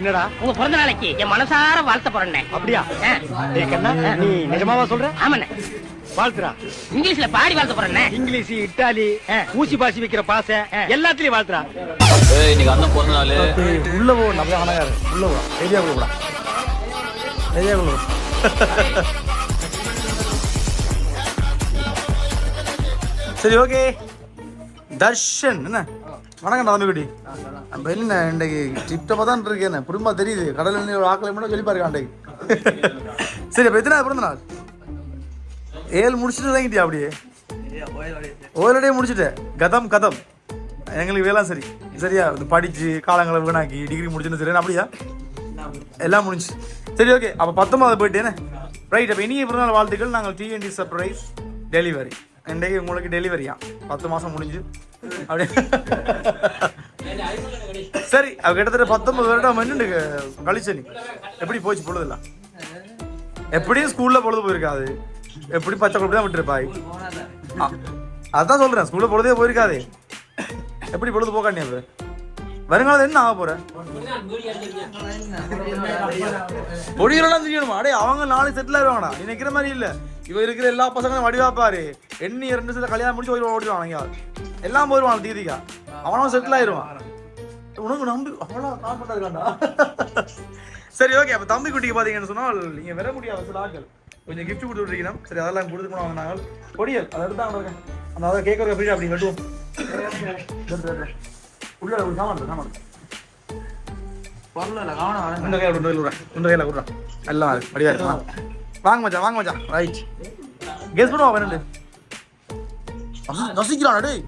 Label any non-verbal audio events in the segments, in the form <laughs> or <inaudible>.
என்னடா? உங்க பிறந்த நாளைக்கு என் மனசார வாழ்த்த போறேன் அப்படியா? நீ நிஜமாவா சொல்ற? ஆமாண்ணே. வாழ்த்துறா இங்கிலீஷ்ல பாடி வாழ்த்த போறேன் இங்கிலீஷ் இட்டாலி ஊசி பாசி வைக்கிற பாசை எல்லாத்துலயும் வாழ்த்துறா ஏய் இன்னைக்கு அண்ணன் பிறந்த நாள். உள்ள போ நம்ம அணகாரு உள்ள போ ஏரியா குள்ள போடா ஏரியா குள்ள போ. சரி ஓகே. தர்ஷன் என்ன? வணக்கம் தம்பிக்குடி நம்ம என்ன இன்றைக்கு டிப்டமாக தான் இருக்கேன் புரியுமா தெரியுது. கடல் எண்ணெய் ஒரு ஆக்கலை மட்டும் சொல்லி பாருங்க அன்றைக்கு சரி அப்போ எத்தனை பிறந்த நாள்? ஏழு முடிச்சுட்டு இறங்கிட்டியா அப்படியே? ஓரடியே முடிச்சுட்டேன் கதம் கதம். எங்களுக்கு வேலாம் சரி. சரியா? இந்த படிச்சு காலங்களை வீணாக்கி டிகிரி முடிச்சுன்னு சரி அப்படியா? எல்லாம் முடிஞ்சு சரி ஓகே அப்போ பத்தொம்பது போயிட்டேனே ரைட் அப்போ இனிய பிறந்தநாள் வாழ்த்துக்கள். நாங்கள் டிஎன்டி சர்ப்ரைஸ் டெலிவரி இன்றைக்கு உங்களுக்கு டெலிவரியா பத்து மாதம் முடிஞ்சு. அப்படியே சரி அவ கிட்டத்தட்ட பத்தொன்பது வருடம் என்னண்டு கழிச்ச நீ எப்படி போச்சு பொழுதுலாம் எப்படியும் ஸ்கூல்ல பொழுது போயிருக்காது எப்படி பச்சை குழப்பி தான் விட்டுருப்பாய் அதான் சொல்றேன் ஸ்கூல்ல பொழுதே போயிருக்காதே எப்படி பொழுது போக்காண்டி அது வருங்காலத்துல என்ன ஆக போற பொடிகளெல்லாம் தெரியணுமா அடே அவங்க நாளை செட்டில் ஆயிடுவாங்கடா நீ நினைக்கிற மாதிரி இல்ல இவ இருக்கிற எல்லா பசங்களும் வடிவாப்பாரு எண்ணி ரெண்டு சில கல்யாணம் முடிச்சு ஓடிடுவாங்க எல்லாம் போயிருவாங்க தீதிக்கா அவனும் செட்டில் ஆயிருவான் உனக்கு நம்பி அவ்வளோ கான்ஃபிடன்ட் இருக்காண்டா சரி ஓகே அப்போ தம்பி குட்டிக்கு பார்த்தீங்கன்னு சொன்னால் நீங்க வர முடியாது சில ஆட்கள் கொஞ்சம் gift கொடுத்து விட்டுருக்கணும் சரி அதெல்லாம் கொடுத்து போனாங்க நாங்கள் பொடியல் அதை எடுத்து அவங்க அந்த அதை கேட்க ஒரு அப்படி அப்படி கட்டுவோம் உள்ள ஒரு சாமான் சாமான் இருக்கு. இந்த கையில கொண்டு போய் விடுறேன் இந்த கையில கொடுறேன் எல்லாம் அப்படியா. வாங்க மச்சான் வாங்க மச்சான் ரைட் கெஸ் பண்ணுவா வேணுண்டு நசிக்கிறான் டேய்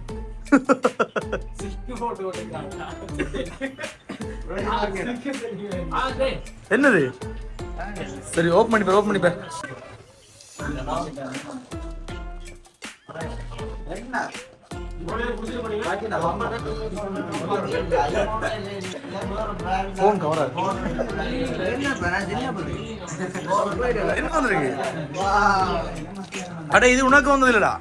என்னது? சரி ஓப்பன் பண்ணி பேர் ஓப்பன் பண்ணி பேர். போன் கவரா என்ன வந்திருக்கு? அட இது உனக்கு வந்தது இல்லடா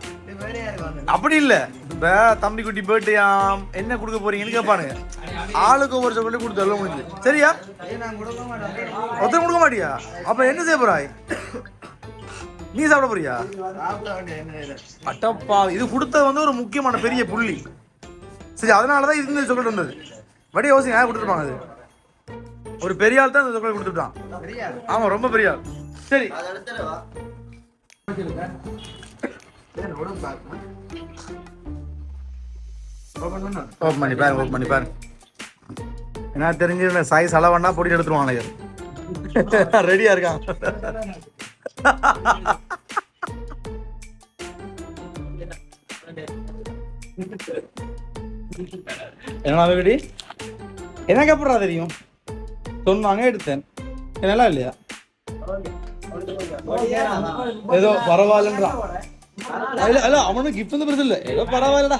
அப்படி இல்லை. இப்ப தம்பி குட்டி பர்த்டேயாம் என்ன கொடுக்க போறீங்கன்னு கேட்பானுங்க ஆளுக்கு ஒவ்வொரு சாக்லேட் கொடுத்தாலும் எல்லாம் முடிஞ்சு சரியா? ஒருத்தர் கொடுக்க மாட்டியா? அப்ப என்ன செய்ய போறாய்? நீ சாப்பிட போறியா? அட்டப்பா இது கொடுத்தது வந்து ஒரு முக்கியமான பெரிய புள்ளி. சரி அதனாலதான் இது இந்த சாக்லேட் வந்தது. வடி யோசனை யார் கொடுத்துருப்பாங்க அது? ஒரு பெரிய ஆள் தான் இந்த சாக்லேட் கொடுத்துட்டான். ஆமா ரொம்ப பெரிய ஆள். சரி. ஓப்பன் பண்ணி பாருங்க ஓப்பன் பண்ணி பாருங்க என்ன தெரிஞ்சு சாய் செலவண்ணா பொடி எடுத்துருவாங்க ரெடியா <laughs> இருக்கான். என்ன வீடி எனக்கு எப்படா தெரியும்? சொன்னாங்க எடுத்தேன். நல்லா இல்லையா? ஏதோ பரவாயில்லன்றான் இல்ல இல்ல அவனுக்கு கிஃப்ட் வந்து பெருசு இல்ல. ஏதோ பரவாயில்லடா.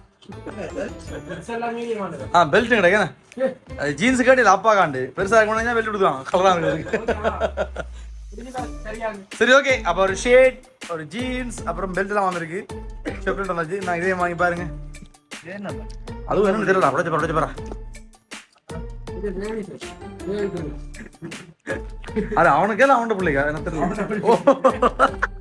ஆ பெல்ட் கிடைக்கண்ணே ஜீன்ஸ் காட்டி அப்பா காண்டு. பெருசா இருக்கணும் பெல்ட் கொடுத்துவாங்க கலரா இருக்கு சரி ஓகே அப்ப ஒரு ஷேட் ஒரு ஜீன்ஸ் அப்புறம் பெல்ட் எல்லாம் வந்திருக்கு. செப்பரேட் வந்தாச்சு. நான் இதே வாங்கி பாருங்க. அதுவும் என்னன்னு தெரியல. பாரு உடச்சு பாரு. அது அவனுக்கே அவன்கிட்ட பிள்ளைங்க எனக்கு தெரியல.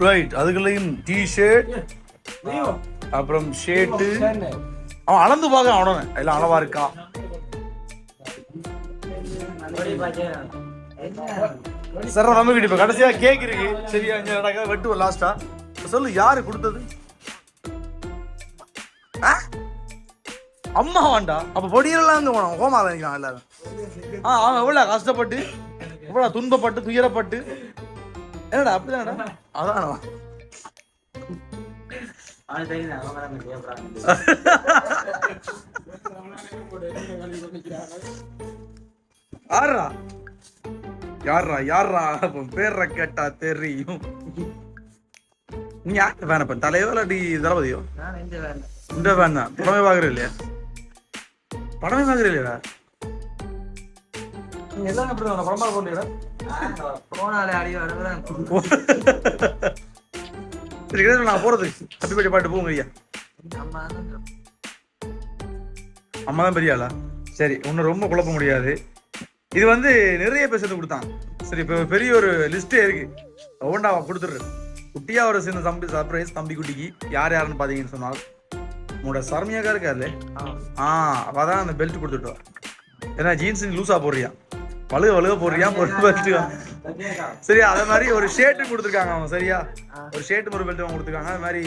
ரைட் அதுக்குள்ளேயும் டீ ஷர்ட் அப்புறம் ஷர்ட்டு அவன் அளந்து பார்க்க அவன எல்லாம் அளவா இருக்கா? சார் நம்ம கிட்ட இப்ப கடைசியா கேக் இருக்கு. சரியா இங்க நடக்க வெட்டுவோம் லாஸ்டா சொல்லு யாரு கொடுத்தது? ஆ? அம்மா வேண்டா அப்ப பொடியெல்லாம் வந்து போனோம் ஹோமா நினைக்கலாம் எல்லாரும். ஆ அவன் எவ்வளவு கஷ்டப்பட்டு எவ்வளவு துன்பப்பட்டு துயரப்பட்டு. என்னடா அப்படிதானடா? அதானவா யாரா யாரா யாரா பேரை கேட்டா தெரியும். நீ யார் வேணப்ப தலையோ இல்லாட்டி தளபதியோ? இந்த தான். படமே பாக்குற இல்லையா? படமே பாக்குற இல்லையா எல்லாம் எப்படி படம் பார்க்க போறீங்களா சரி நான் போறது பர்த்டே பாட்டு போங்க ஐயா. அம்மா தான் பெரிய ஆளா? சரி ஒன்றும் ரொம்ப குழப்ப முடியாது. இது வந்து நிறைய பேசுறது கொடுத்தான். சரி இப்போ பெரிய ஒரு லிஸ்டே இருக்கு. ஒவ்வொன்றா கொடுத்துட்றேன். குட்டியா ஒரு சின்ன தம்பி சர்ப்ரைஸ் தம்பி குட்டிக்கு யார் யாருன்னு பார்த்தீங்கன்னு சொன்னால் உங்களோட சர்மியாக்கா இருக்காருல்ல? ஆ. அவள் தான் அந்த பெல்ட் கொடுத்துட்டோம் ஏன்னா ஜீன்ஸ் லூஸா போடுறியா? வழுக வழுக போடுறியா பெல்ட் சரியா அதே மாதிரி ஒரு ஷர்ட்டும் கொடுத்துருக்காங்க அவன் சரியா? ஒரு ஷர்ட்டும் ஒரு பெல்ட்டும் கொடுத்துருக்காங்க. அது மாதிரி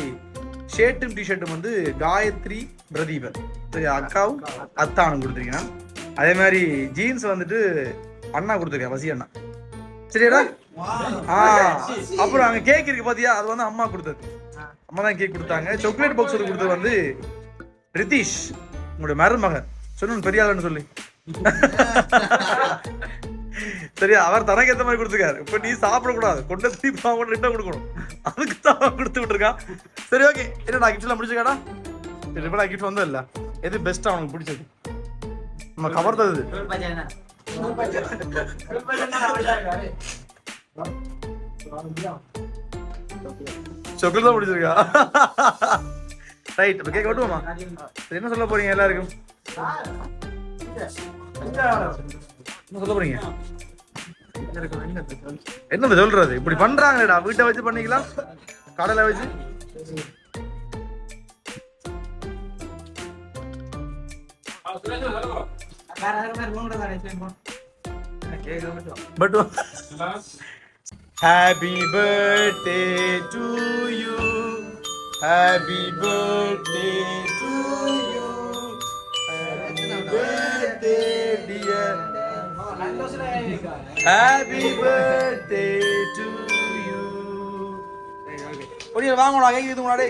ஷர்ட்டும் டிஷர்ட்டும் வந்து காயத்ரி பிரதீபன். சரியா அக்காவும் அத்தானும் கொடுத்துருக்கீங்க. அதே மாதிரி ஜீன்ஸ் வந்துட்டு அண்ணா கொடுத்துருக்கேன் வசி அண்ணா. சரியாடா? ஆ அப்புறம் அங்க கேக் இருக்கு பாத்தியா? அது வந்து அம்மா கொடுத்தது. அம்மா தான் கேக் கொடுத்தாங்க. சாக்லேட் பாக்ஸ் ஒரு கொடுத்தது வந்து ரிதீஷ் உங்களுடைய மருமகன். சொல்லணும் பெரிய ஆளுன்னு சொல்லி. <laughs> சரியா அவர் தனக்கு ஏத்த மாதிரி கொடுத்துருக்காரு. இப்ப நீ சாப்பிடக்கூடாது. கொண்டு திருப்பி அவன் ரிட்டன் கொடுக்கணும். அதுக்கு தான் கொடுத்து விட்டுருக்கான் சரி ஓகே என்ன நான் கிஃப்ட்லாம் பிடிச்சிருக்காடா சரி இப்போ நான் கிஃப்ட் வந்தோம் இல்லை எது பெஸ்ட்டாக அவனுக்கு பிடிச்சது? நம்ம கவர்ந்தது சொக்கல் தான் பிடிச்சிருக்கா ரைட் இப்போ கேட்க விட்டுவோமா சரி என்ன சொல்ல போறீங்க எல்லாருக்கும்? என்ன சொல்ல போறீங்க? என்ன சொல்றது? இப்படி பண்றாங்களேடா. வீட்டை வச்சு பண்ணிக்கலாம். கடலை வச்சு. But happy birthday to you happy birthday happy birthday to you வாங்கடா கேக்குது முன்னாடி